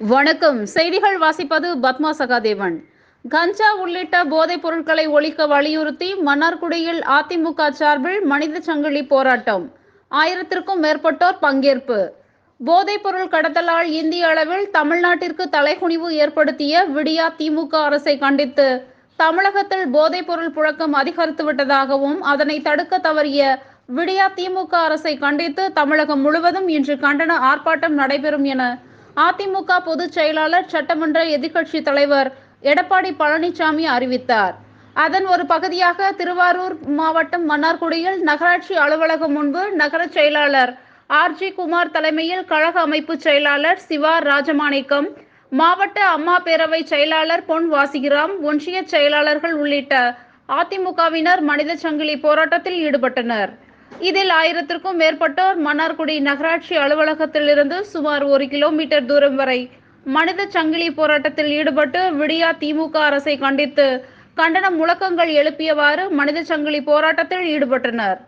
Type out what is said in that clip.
வணக்கம். செய்திகள் வாசிப்பது பத்மா சகாதேவன். கஞ்சா உள்ளிட்ட போதைப் பொருட்களை ஒழிக்க வலியுறுத்தி மன்னார்குடியில் அதிமுக சார்பில் மனித சங்கிலி போராட்டம். ஆயிரத்திற்கும் மேற்பட்டோர் பங்கேற்பு. போதைப் பொருள் கடத்தலால் இந்திய அளவில் தமிழ்நாட்டிற்கு தலைகுனிவு ஏற்படுத்திய விடியா திமுக அரசை கண்டித்து தமிழகத்தில் போதைப் பொருள் புழக்கம் அதிகரித்து விட்டதாகவும் அதனை தடுக்க தவறிய விடியா திமுக அரசை கண்டித்து தமிழகம் முழுவதும் இன்று கண்டன ஆர்ப்பாட்டம் நடைபெறும் என அதிமுக பொதுச் செயலாளர் சட்டமன்ற எதிர்க்கட்சி தலைவர் எடப்பாடி பழனிசாமி அறிவித்தார். அதன் ஒரு பகுதியாக திருவாரூர் மாவட்டம் மன்னார்குடியில் நகராட்சி அலுவலகம் முன்பு நகர செயலாளர் ஆர்ஜி குமார் தலைமையில் கழக அமைப்பு செயலாளர் சிவா ராஜமாணிக்கம் மாவட்ட அம்மா பேரவை செயலாளர் பொன் வாசிகிராம் ஒன்றிய செயலாளர்கள் உள்ளிட்ட அதிமுகவினர் மனித சங்கிலி போராட்டத்தில் ஈடுபட்டனர். இதில் ஆயிரத்திற்கும் மேற்பட்டோர் மன்னார்குடி நகராட்சி அலுவலகத்திலிருந்து சுமார் ஒரு கிலோமீட்டர் தூரம் வரை மனித சங்கிலி போராட்டத்தில் ஈடுபட்டு விடியா திமுக அரசை கண்டித்து கண்டன முழக்கங்கள் எழுப்பியவாறு மனித சங்கிலி போராட்டத்தில் ஈடுபட்டனர்.